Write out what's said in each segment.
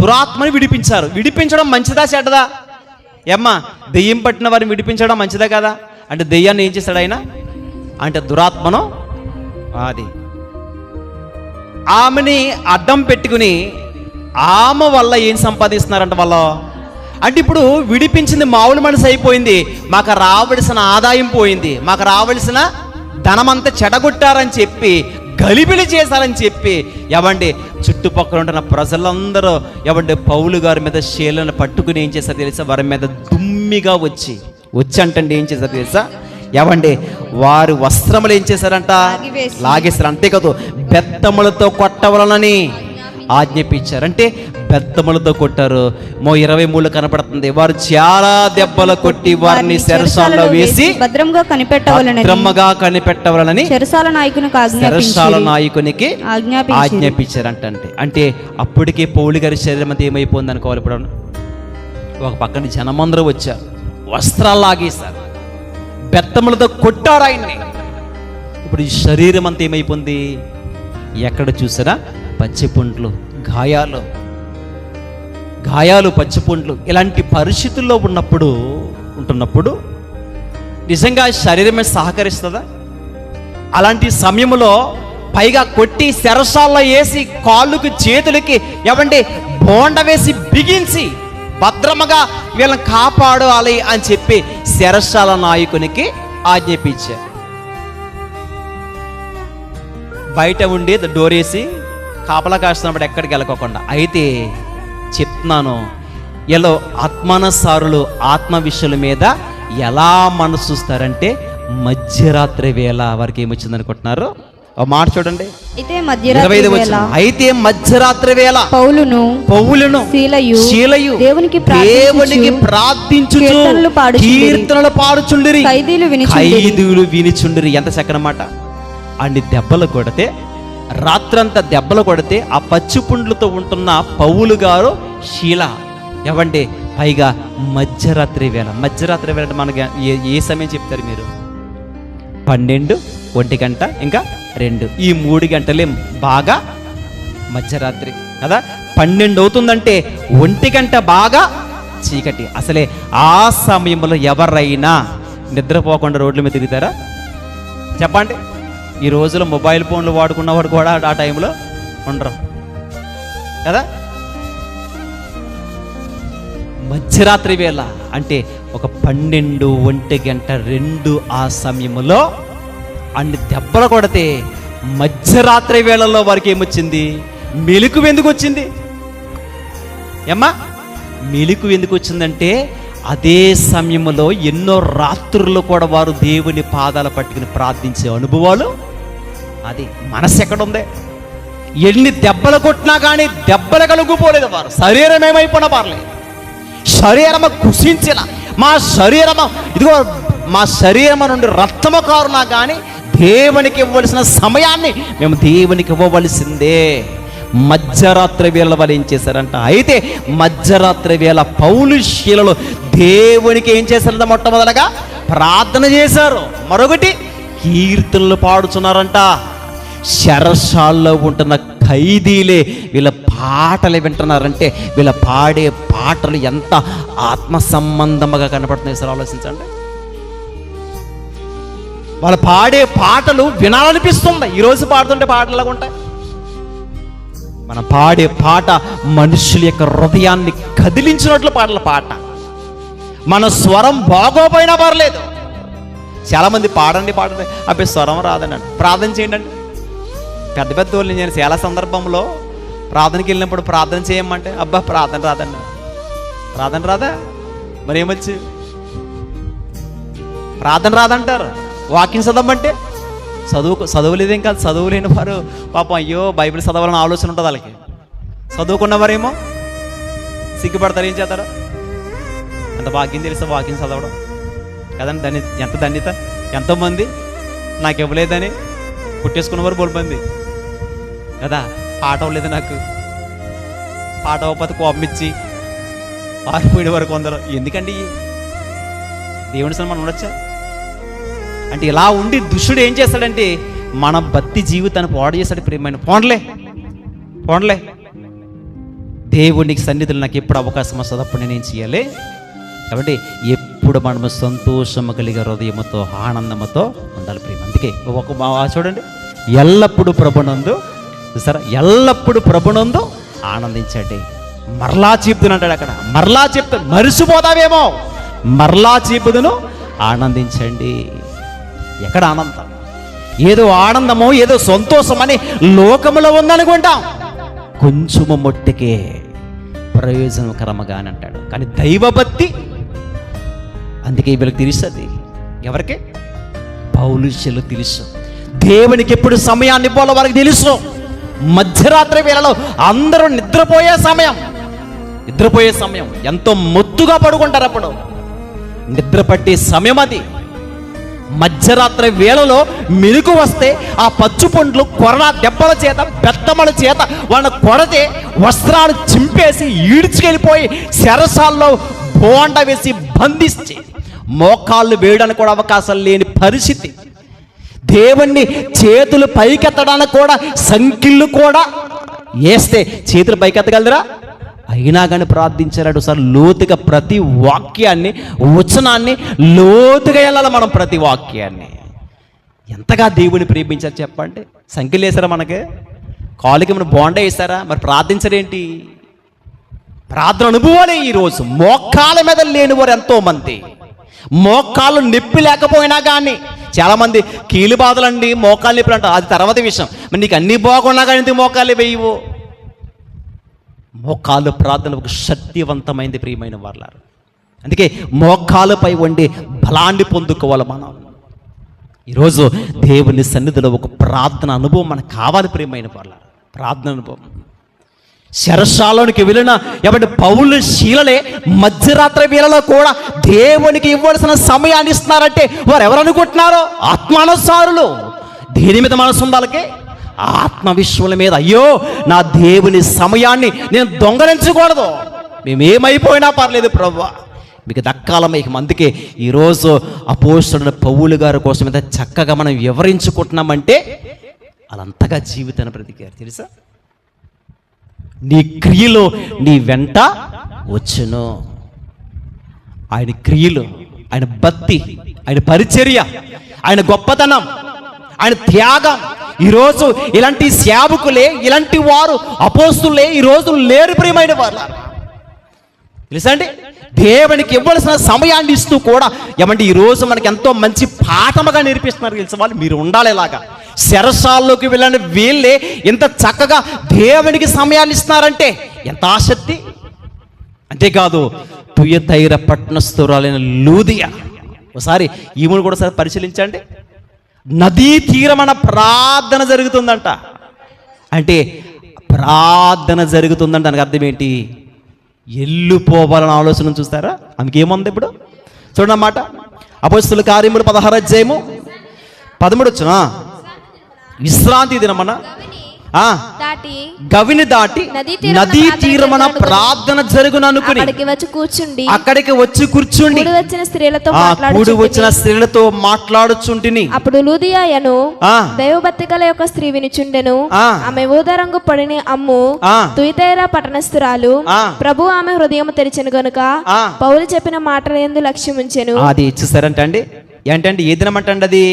దురాత్మని విడిపించారు. విడిపించడం మంచిదా చెడ్డదా? ఏమ్మా దెయ్యం పట్టిన వారిని విడిపించడం మంచిదా కదా? అంటే దెయ్యాన్ని ఏం చేశాడు ఆయన? అంటే దురాత్మను అది ఆమెని అడ్డం పెట్టుకుని ఆమె వల్ల ఏం సంపాదిస్తున్నారంట వాళ్ళు? అంటే ఇప్పుడు విడిపించింది మామూలు మనసు అయిపోయింది. మాకు రావలసిన ఆదాయం పోయింది. మాకు రావలసిన ధనమంతా చెడగొట్టారని చెప్పి గలిబిలి చేశారని చెప్పి ఎవండి చుట్టుపక్కల ఉంటున్న ప్రజలందరూ ఎవండి పౌలు గారి మీద శీలను పట్టుకుని ఏం చేశారు తెలుసా? వారి మీద దుమ్మిగా వచ్చి వచ్చి అంటండి ఏం చేశారు తెలుసా? ఎవండి వారి వస్త్రములు ఏం చేశారంట. లాగేశారు. అంతేకాదు బెత్తములతో కొట్టవలనని. ఆజ్ఞాపించారు అంటే బెత్తములతో కొట్టారు. మో ఇరవై మూడు కనపడుతుంది. వారు చాలా దెబ్బలు కొట్టి వారిని చెరసాలలో వేసి భద్రంగా కనిపెట్టవాలని భద్రమ్మగా కనిపెట్టవలనని చెరసాల నాయకునికి చెరసాల నాయకునికి ఆజ్ఞాపించి ఆజ్ఞాపించారంట అంటే అంటే అప్పటికే పౌలు గారి శరీరం అంతా ఏమైపోయింది అనుకోవాలి ఇప్పుడు. ఒక పక్కన జనమందరూ వచ్చారు. వస్త్రాలు లాగేశారు. బెత్తములతో కొట్టారు ఆయన్ని. ఇప్పుడు ఈ శరీరం అంతా ఏమైపోయింది? ఎక్కడ చూసినా పచ్చిపుంట్లు గాయాలు. గాయాలు పచ్చిపుంట్లు ఇలాంటి పరిస్థితుల్లో ఉన్నప్పుడు ఉంటున్నప్పుడు నిజంగా శరీరమే సహకరిస్తుందా? అలాంటి సమయంలో పైగా కొట్టి శరసాల్లో వేసి కాళ్ళుకి చేతులకి ఎవండి బోండ వేసి బిగించి భద్రముగా వీళ్ళని కాపాడాలి అని చెప్పి శరసాల నాయకునికి ఆజ్ఞాపించారు. బయట ఉండి డోరేసి కాపలా కాస్తున్నప్పుడు ఎక్కడికి వెళ్ళకోకుండా. అయితే చెప్తున్నాను ఇలా ఆత్మానుసారులు ఆత్మ విషయాల మీద ఎలా మనసుస్తారంటే మధ్యరాత్రి వేళ వారికి ఏమొచ్చింది అనుకుంటున్నారు మాట చూడండి. అయితే మధ్యరాత్రి వేళ పౌలును పౌలను శీలయు శీలయు దేవునికి దేవునికి ప్రార్థించుచు కీర్తనలు పాడుచుండిరి. ఖైదీలు వినిచుండిరి. ఎంత చక్కనమాట అన్ని దెబ్బలు కొడితే రాత్రంతా దెబ్బలు కొడితే ఆ పచ్చి పుండ్లతో ఉంటున్న పౌలు గారు శీల ఎవండి పైగా మధ్యరాత్రి వేళ. మధ్యరాత్రి వేళ మనకి ఏ ఏ సమయం చెప్తారు మీరు? పన్నెండు ఒంటి గంట ఇంకా రెండు. ఈ మూడు గంటలే బాగా మధ్యరాత్రి కదా? పన్నెండు అవుతుందంటే ఒంటి గంట బాగా చీకటి. అసలే ఆ సమయంలో ఎవరైనా నిద్రపోకుండా రోడ్ల మీద తిరుగుతారా? చెప్పండి. ఈ రోజులో మొబైల్ ఫోన్లు వాడుకున్నవాడు కూడా ఆ టైంలో ఉండరు. కదా? మధ్యరాత్రి వేళ అంటే ఒక పన్నెండు ఒంటి గంట రెండు ఆ సమయంలో అన్ని దెబ్బలు కొడితే మధ్యరాత్రి వేళల్లో వారికి ఏమొచ్చింది? మెలకు ఎందుకు వచ్చింది? ఏమ్మా? మెలకు ఎందుకు వచ్చిందంటే అదే సమయంలో ఎన్నో రాత్రుల్లో కూడా వారు దేవుని పాదాల పట్టుకుని ప్రార్థించే అనుభవాలు అది మనసు ఎక్కడుందే? ఎన్ని దెబ్బలు కొట్టినా కానీ దెబ్బలు కలుగుపోలేదు వారు. శరీరం ఏమైపోయినా పర్లేదు. శరీరము కుసించిన మా శరీరము ఇదిగో మా శరీరము నుండి రక్తము కారునా కానీ దేవునికి ఇవ్వవలసిన సమయాన్ని మేము దేవునికి ఇవ్వవలసిందే. మధ్యరాత్రి వేళ వాళ్ళు ఏం చేశారంట? అయితే మధ్యరాత్రి వేళ పౌలు దేవునికి ఏం చేశారంట మొట్టమొదలగా ప్రార్థన చేశారు. మరొకటి కీర్తనలు పాడుచున్నారంట శరసాల్లో ఉంటున్న ఖైదీలే వీళ్ళ పాటలు వింటున్నారంటే వీళ్ళ పాడే పాటలు ఎంత ఆత్మ సంబంధముగా కనపడుతున్నాయి సార్ ఆలోచించండి. వాళ్ళు పాడే పాటలు వినాలనిపిస్తుంది. ఈరోజు పాడుతుంటే పాటలాగా ఉంటాయి మనం పాడే పాట మనుషుల యొక్క హృదయాన్ని కదిలించినట్లు పాటల పాట. మన స్వరం బాగోపోయినా పర్లేదు. చాలామంది పాడండి పాడండి. అవి స్వరం రాదండి. ప్రార్థన చేయండి పెద్ద పెద్ద వాళ్ళు నేను చాలా సందర్భంలో ప్రార్థనకి వెళ్ళినప్పుడు ప్రార్థన చేయమంటే అబ్బా ప్రార్థన రాదండి. ప్రార్థన రాదా? మరి ఏమొచ్చి ప్రార్థన రాదంటారు. వాక్యం చదవమంటే? చదువు చదువులేదేం కాదు చదువులేని వారు పాపం అయ్యో బైబిల్ చదవాలని ఆలోచన ఉంటుంది వాళ్ళకి. చదువుకున్నవారేమో సిగ్గుపడతారు ఏం చేస్తారు? అంత వాక్యం తెలిస్తే వాక్యం చదవడం? కదండి ధన్య ఎంత ధన్యత? ఎంతోమంది నాకు ఇవ్వలేదని పుట్టేసుకున్నవారు బోల్మంది. కదా పాట అవ్వలేదు నాకు. పాట అవ్వకపోతే కోపం ఇచ్చి పారిపోయే వరకు కొందరు. ఎందుకండి దేవుని సన్మానం మనం ఉండొచ్చా? అంటే ఇలా ఉండి దుష్టుడు ఏం చేస్తాడంటే మన భక్తి జీవితాన్ని పాడు చేస్తాడు ప్రేమైన పోన్లే పోన్లే దేవునికి సన్నిధులు నాకు ఎప్పుడు అవకాశం వస్తుంది అప్పుడు నేనేం చేయాలి? కాబట్టి ఎప్పుడు మనము సంతోషము కలిగే హృదయముతో ఆనందముతో ఉండాలి ప్రేమ అందుకే ఒక మా- చూడండి. ఎల్లప్పుడూ ప్రభునందు సరే ఎల్లప్పుడూ ప్రభునందు ఆనందించండి. మరలా అంటాడు అక్కడ. మరలా చెప్తా మరిసిపోతావేమో మరలా చెప్పుదును ఆనందించండి. ఎక్కడ ఆనందం? ఏదో ఆనందమో ఏదో సంతోషమని లోకములో ఉందనుకుంటాం. కొంచెము మొట్టికే ప్రయోజనకరముగా అని అంటాడు కానీ దైవభక్తి అందుకే వీళ్ళకి తెలుస్తుంది. ఎవరికి? పౌలుష్యులు తెలుసు. దేవునికి ఎప్పుడు సమయాన్ని ఇవ్వాలో వారికి తెలుసు. మధ్యరాత్రి వేళలో అందరూ నిద్రపోయే సమయం. నిద్రపోయే సమయం. ఎంతో మొత్తుగా పడుకుంటారు అప్పుడు. నిద్ర పట్టే సమయం అది. మధ్యరాత్రి వేళలో మెరుగు వస్తే ఆ పచ్చు పండ్లు కొరడా దెబ్బల చేత బెత్తమల చేత వాళ్ళ కొడతే వస్త్రాలు చింపేసి ఈడ్చుకెళ్ళిపోయి శరసాల్లో బోండ వేసి బంధిస్తే మోకాళ్ళు వేయడానికి కూడా అవకాశం లేని పరిస్థితి. దేవుణ్ణి చేతులు పైకెత్తడానికి కూడా సంకిళ్ళు కూడా వేస్తే చేతులు పైకెత్తగలరా అయినా కానీ ప్రార్థించాడు సార్ లోతుగా ప్రతి వాక్యాన్ని వచనాన్ని లోతుగా వెళ్ళాలి మనం ప్రతి వాక్యాన్ని. ఎంతగా దేవుని ప్రేమించారు చెప్పండి. సంఖ్యలు వేసారా మనకి? కాలుకి మనం బోండ వేసారా మరి ప్రార్థించరేంటి? ప్రార్థన అనుభవాలే ఈరోజు. మోకాల మీద లేని వారు ఎంతో మోకాళ్ళు నొప్పి లేకపోయినా కానీ చాలామంది కీలు బాధలండి మోకాలు నొప్పులు అంటారు. అది తర్వాత విషయం. మరి నీకు అన్నీ బాగున్నా కానీ ఎందుకు మోకాలు వేయవు మోకాలు ప్రార్థన ఒక శక్తివంతమైంది ప్రియమైన వాళ్ళారు అందుకే మోకాలపై వండి బలాన్ని పొందుకోవాలి మనం. ఈరోజు దేవుని సన్నిధిలో ఒక ప్రార్థన అనుభవం మనకు కావాలి ప్రియమైన వాళ్ళ ప్రార్థన అనుభవం. శరశాలోనికి వెళ్ళిన ఎవరి పౌలు శీలలే మధ్యరాత్రి వేళలో కూడా దేవునికి ఇవ్వాల్సిన సమయాన్ని ఇస్తున్నారంటే వారు ఎవరు అనుకుంటున్నారో? ఆత్మానుసారులు. దేని మీద మనసు ఉండాలకే? ఆత్మవిశ్వల మీద అయ్యో నా దేవుని సమయాన్ని నేను దొంగలించకూడదు. మేమేమైపోయినా పర్లేదు ప్రభు మీకు దక్కాల మీకు అందుకే ఈరోజు అపోస్తున్న పౌలు గారి కోసం మీద చక్కగా మనం వివరించుకుంటున్నామంటే అదంతగా జీవితాన్ని బ్రతికారు తెలుసా? నీ క్రియలు నీ వెంట వచ్చును. ఆయన క్రియలు ఆయన భక్తి ఆయన పరిచర్య ఆయన గొప్పతనం ఆయన త్యాగం. ఈరోజు ఇలాంటి సేవకులే ఇలాంటి వారు అపోస్తులే ఈరోజు లేరు ప్రియమైన వారు తెలుసండి దేవునికి ఇవ్వాల్సిన సమయాన్ని ఇస్తూ కూడా ఏమంటే ఈరోజు మనకి ఎంతో మంచి పాఠముగా నేర్పిస్తున్నారు తెలుసా వాళ్ళు? మీరు ఉండాలి ఇలాగా. శరసాల్లోకి వెళ్ళని వీళ్ళే ఎంత చక్కగా దేవునికి సమయాన్ని ఇస్తున్నారంటే ఎంత ఆసక్తి? అంతేకాదు తుయతైర పట్టణస్థురాలైన లూదియా. ఒకసారి ఈమెను కూడా సరే పరిశీలించండి. నదీ తీరమన ప్రార్థన జరుగుతుందంట. అంటే ప్రార్థన జరుగుతుందంట దానికి అర్థం ఏంటి? ఎల్లుపోవాలని ఆలోచన చూస్తారా? ఆమెకి ఏముంది ఇప్పుడు? చూడండి అన్నమాట కార్యములు పదహారు అధ్యాయము పదమూడు వచ్చిన విశ్రాంతి దినమన గవిని దాటి నదీ తీరమున ప్రార్థన జరుగుననుకుని అక్కడికి వచ్చి కూర్చుండి అక్కడికి వచ్చి కూర్చుండి వచ్చిన స్త్రీలతో కూడి. వచ్చిన స్త్రీలతో మాట్లాడుచుంటిని అప్పుడు లూదియాయను. దైవభక్తి గల యొక్క స్త్రీ వినిచుండెను. ఆమె ఊదరంగు పడిని అమ్ము. తుయితైర పట్టణస్థురాలు. ప్రభు ఆమె హృదయం తెరిచెను గనుక. పౌలు చెప్పిన మాటల ఎందు లక్ష్యం ఉంచెను అది ఇచ్చేసారంట అండి ఏంటంటే ఏ దినం అది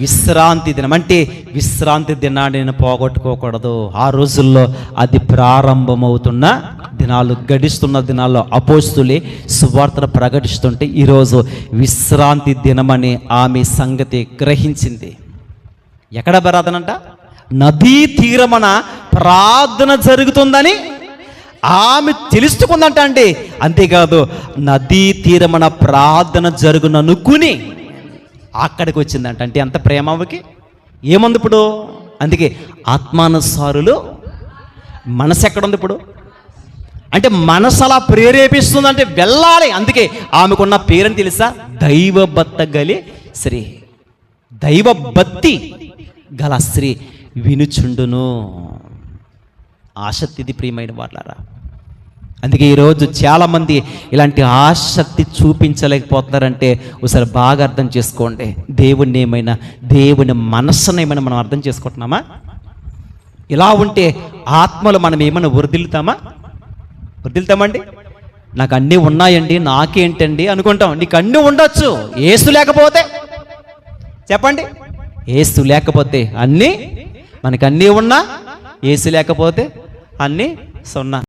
విశ్రాంతి దినం అంటే విశ్రాంతి దినాన్ని నేను పోగొట్టుకోకూడదు. ఆ రోజుల్లో అది ప్రారంభమవుతున్న దినాలు గడిస్తున్న దినాల్లో అపోస్తులే సువార్తను ప్రకటిస్తుంటే ఈరోజు విశ్రాంతి దినమని ఆమె సంగతి గ్రహించింది. ఎక్కడ ప్రార్థనంట? నదీ తీరమన ప్రార్థన జరుగుతుందని ఆమె తెలుసుకుందంట అండి అంతేకాదు నదీ తీరమన ప్రార్థన జరుగుననుకుని అక్కడికి వచ్చిందంట అంటే ఎంత ప్రేమ ఆమెకి? ఏముంది ఇప్పుడు? అందుకే ఆత్మానుసారులు మనసు ఎక్కడుంది ఇప్పుడు? అంటే మనసు అలా ప్రేరేపిస్తుందంటే వెళ్ళాలి. అందుకే ఆమెకున్న పేరని తెలుసా? దైవభక్త గలి స్త్రీ దైవభక్తి గల స్త్రీ వినుచుండును. ఆసక్తి ఇది ప్రియమైన వాళ్ళారా అందుకే ఈరోజు చాలామంది ఇలాంటి ఆసక్తి చూపించలేకపోతున్నారంటే ఒకసారి బాగా అర్థం చేసుకోండి. దేవుణ్ణి ఏమైనా దేవుని మనస్సును ఏమైనా మనం అర్థం చేసుకుంటున్నామా? ఇలా ఉంటే ఆత్మలు మనం ఏమైనా వృద్ధిల్తామా వృద్ధిల్తామండి నాకు అన్నీ ఉన్నాయండి నాకేంటండి అనుకుంటాం. నీకు అన్నీ ఉండొచ్చు ఏసు లేకపోతే. చెప్పండి. ఏసు లేకపోతే అన్నీ మనకు అన్నీ ఉన్నా ఏసు లేకపోతే అన్నీ సున్నా.